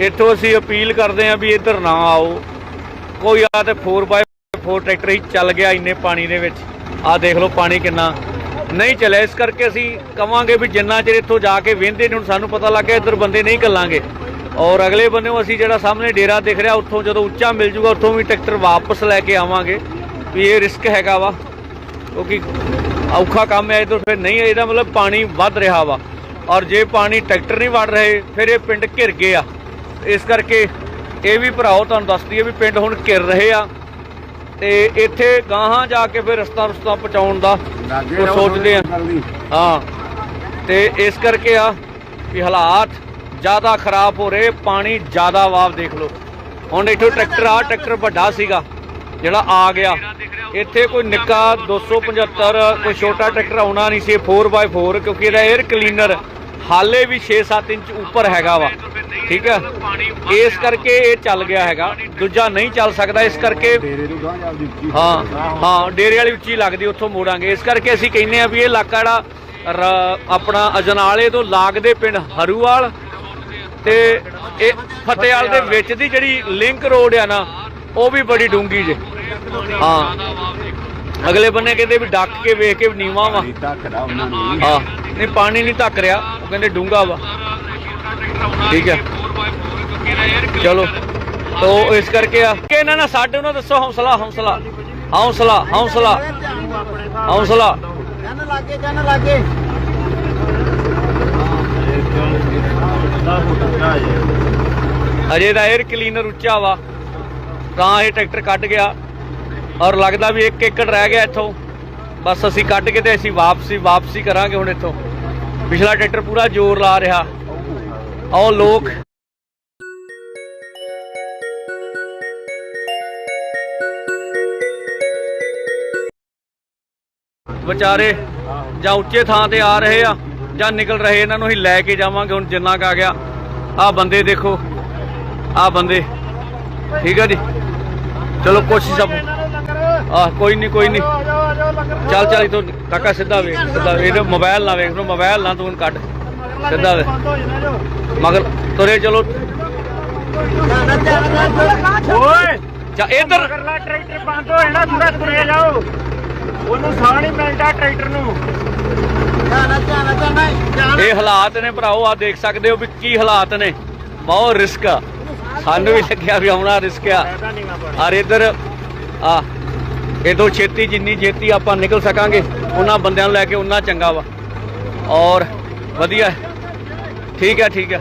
ਇੱਥੋਂ ਅਸੀਂ ਅਪੀਲ ਕਰਦੇ ਹਾਂ ਵੀ ਇੱਧਰ ਨਾ ਆਓ। ਕੋਈ ਆ ਤੇ 4x4 ਟਰੈਕਟਰ ਹੀ ਚੱਲ ਗਿਆ ਇੰਨੇ ਪਾਣੀ ਦੇ ਵਿੱਚ। ਆਹ ਦੇਖ ਲਓ ਪਾਣੀ ਕਿੰਨਾ ਨਹੀਂ ਚੱਲਿਆ। ਇਸ ਕਰਕੇ ਅਸੀਂ ਕਵਾਂਗੇ ਵੀ ਜਿੰਨਾ ਚਿਰ ਇੱਥੋਂ ਜਾ ਕੇ ਵਹਿੰਦੇ ਨੇ ਹੁਣ ਸਾਨੂੰ ਪਤਾ ਲੱਗ ਗਿਆ ਇੱਧਰ ਬੰਦੇ ਨਹੀਂ ਕੱਲਾਂਗੇ ਔਰ ਅਗਲੇ ਬੰਨੇੋਂ ਅਸੀਂ ਜਿਹੜਾ ਸਾਹਮਣੇ ਡੇਰਾ ਦਿਖ ਰਿਹਾ, ਉੱਥੋਂ ਜਦੋਂ ਉੱਚਾ ਮਿਲ ਜੂਗਾ, ਉੱਥੋਂ ਵੀ ਟਰੈਕਟਰ ਵਾਪਸ ਲੈ ਕੇ ਆਵਾਂਗੇ। ਵੀ ਇਹ ਰਿਸਕ ਹੈਗਾ ਵਾ। ਕਿਉਂਕਿ ਔਖਾ ਕੰਮ ਹੈ, ਇਧਰ ਫਿਰ ਨਹੀਂ, ਇਹਦਾ ਮਤਲਬ ਪਾਣੀ ਵੱਧ ਰਿਹਾ ਵਾ। ਔਰ ਜੇ ਪਾਣੀ ਟਰੈਕਟਰ ਨਹੀਂ ਵੜ ਰਹੇ ਫਿਰ ਇਹ ਪਿੰਡ ਘਿਰ ਗਏ ਆ। ਇਸ ਕਰਕੇ ਇਹ ਵੀ ਭਰਾਓ ਤੁਹਾਨੂੰ ਦੱਸ ਦਈਏ ਵੀ ਪਿੰਡ ਹੁਣ ਘਿਰ ਰਹੇ ਆ। ਤੇ ਇੱਥੇ ਗਾਹਾਂ ਜਾ ਕੇ ਫਿਰ ਰਸਤਾ ਰਸਤਾ ਪਹੁੰਚਾਉਣ ਦਾ ਉਹ ਸੋਚਦੇ ਆ। ਹਾਂ। ਤੇ ਇਸ ਕਰਕੇ ਆ ਵੀ ਹਾਲਾਤ ਜ਼ਿਆਦਾ ਖਰਾਬ ਹੋ ਰਹੇ ਪਾਣੀ ਜ਼ਿਆਦਾ ਵਾਵ ਦੇਖ ਲਓ। ਹੁਣ ਇੱਥੋਂ ਟਰੈਕਟਰ ਆ ਟਰੈਕਟਰ ਵੱਡਾ ਸੀਗਾ। ਜਿਹੜਾ ਆ ਗਿਆ, ਇੱਥੇ ਕੋਈ ਨਿੱਕਾ 275 ਕੋਈ ਛੋਟਾ ਟਰੈਕਟਰ ਆਉਣਾ ਨਹੀਂ ਸੀ 4x4 ਕਿਉਂਕਿ ਇਹਦਾ 에ਅਰ ਕਲੀਨਰ ਹਾਲੇ ਵੀ 6-7 ਇੰਚ ਉੱਪਰ ਹੈਗਾ ਵਾ, ਠੀਕ ਹੈ? ਇਸ ਕਰਕੇ ਇਹ ਚੱਲ ਗਿਆ ਹੈਗਾ, ਦੂਜਾ ਨਹੀਂ ਚੱਲ ਸਕਦਾ, ਇਸ ਕਰਕੇ ਹਾਂ ਹਾਂ, ਡੇਰੇ ਵਾਲੀ ਉੱਚੀ ਲੱਗਦੀ, ਉੱਥੋਂ ਮੋੜਾਂਗੇ, ਇਸ ਕਰਕੇ ਅਸੀਂ ਕਹਿੰਦੇ ਆ ਵੀ ਇਹ ਇਲਾਕਾ ਜਿਹੜਾ ਆਪਣਾ ਅਜਨਾਲੇ ਤੋਂ ਲਾਗਦੇ ਪਿੰਡ ਹਰੂਵਾਲ ਤੇ ਇਹ ਫਤਿਆਲ ਦੇ ਵਿੱਚ ਦੀ ਜਿਹੜੀ ਲਿੰਕ ਰੋਡ ਆ ਨਾ, ਉਹ ਵੀ ਬੜੀ ਡੂੰਗੀ ਜੇ। ਹਾਂ। ਅਗਲੇ ਬੰਨੇ ਕਹਿੰਦੇ ਵੀ ਡੱਕ ਕੇ ਵੇਖ ਕੇ ਨੀਵਾ ਵਾ। ਉਹਨਾਂ ਨੂੰ ਹਾਂ। ਨਹੀਂ ਪਾਣੀ ਨਹੀਂ ਧੱਕ ਰਿਹਾ। ਉਹ ਕਹਿੰਦੇ ਡੂੰਗਾ ਵਾ। ਠੀਕ ਹੈ। ਚਲੋ। ਤੋ ਇਸ ਕਰਕੇ ਆ ਕਿ ਇਹਨਾਂ ਨਾਲ ਸਾਡੇ ਉਹਨਾਂ ਦੱਸੋ ਹੌਸਲਾ ਹੌਸਲਾ। ਹੌਸਲਾ ਹੌਸਲਾ। ਹੌਸਲਾ। ਜਨ ਲਾਗੇ ਜਨ ਲਾਗੇ। ਅਜੇ ਦਾ 에ਅਰ ਕਲੀਨਰ ਉੱਚਾ ਵਾ। ਤਾਂ ਇਹ ਟਰੈਕਟਰ ਕੱਢ ਗਿਆ। ਔਰ ਲੱਗਦਾ ਵੀ ਇੱਕ ਏਕੜ ਰਹਿ ਗਿਆ ਇੱਥੋਂ। ਬਸ ਅਸੀਂ ਕੱਢ ਕੇ ਤੇ ਅਸੀਂ ਵਾਪਸੀ ਵਾਪਸੀ ਕਰਾਂਗੇ ਹੁਣ ਇੱਥੋਂ। ਪਿਛਲਾ ਟਰੈਕਟਰ ਪੂਰਾ ਜ਼ੋਰ ਲਾ ਰਿਹਾ। ਆਓ ਲੋਕ ਵਿਚਾਰੇ ਜਾਂ ਉੱਚੇ ਥਾਂ ਤੇ ਆ ਰਹੇ ਆ ਜਾਂ ਨਿਕਲ ਰਹੇ, ਇਹਨਾਂ ਨੂੰ ਅਸੀਂ ਲੈ ਕੇ ਜਾਵਾਂਗੇ। ਹੁਣ ਜਿੰਨਾ ਕੁ ਆ ਗਿਆ ਆ ਬੰਦੇ ਦੇਖੋ। ਆ ਬੰਦੇ। ਠੀਕ ਆ ਜੀ? ਚਲੋ ਕੋਸ਼ਿਸ਼ ਆਪ ਆ ਕੋਈ ਨਹੀਂ ਕੋਈ ਨਹੀਂ ਚੱਲ ਚੱਲ ਇਥੋਂ ਕਾਕਾ ਸਿੱਧਾ ਵੇਖ ਸਿੱਧਾ। ਇਹਨੂੰ ਮੋਬਾਈਲ ਨਾ ਵੇਖ ਨੂੰ ਮੋਬਾਈਲ ਨਾ ਤੂੰ ਕੱਢ। ਸਿੱਧਾ ਵੇ। ਮਗਰ ਤੁਰੇ ਚਲੋ। ਓਏ। ਚਾ ਇਧਰ। ਟਰੈਕਟਰ ਬੰਦ ਹੋ ਜਾਣਾ ਥੋੜਾ ਤੁਰੇ ਜਾਓ। ਉਹਨੂੰ ਸਾਹ ਨਹੀਂ ਮਿਲਦਾ ਟਰੈਕਟਰ ਨੂੰ। ਇਹ ਹਾਲਾਤ ਨੇ ਭਰਾਓ ਆ ਦੇਖ ਸਕਦੇ ਹੋ ਵੀ ਕੀ ਹਾਲਾਤ ਨੇ। ਬਹੁਤ ਰਿਸਕ ਆ। ਸਾਨੂੰ ਵੀ ਲੱਗਿਆ ਵੀ ਆਉਣਾ ਰਿਸਕ ਆ। ਔਰ ਇਧਰ ਆ ਇਹ ਛੇਤੀ ਜਿੰਨੀ ਛੇਤੀ ਆਪਾਂ ਨਿਕਲ ਸਕਾਂਗੇ, ਉਹਨਾਂ ਬੰਦਿਆਂ ਨੂੰ ਲੈ ਕੇ ਉਨਾ ਚੰਗਾ ਵਾ। ਔਰ ਵਧੀਆ। ਠੀਕ ਹੈ ਠੀਕ ਹੈ।